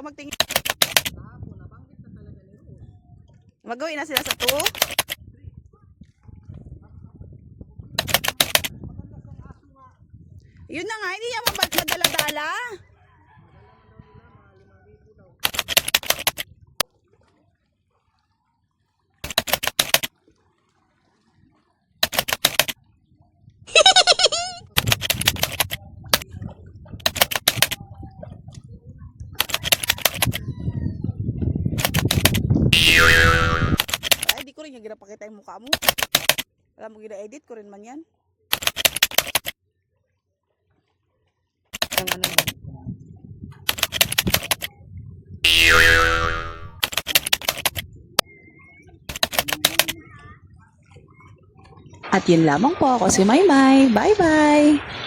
Ka magtingin. Magawin na sila sa to. Yun na nga, hindi yan mabag madala-dala. Ay, yung ginapakita yung mukha mo. Alam mo, gina-edit ko rin man yan. Ang ano mo. At yun lamang po ako si Maymay. Bye-bye!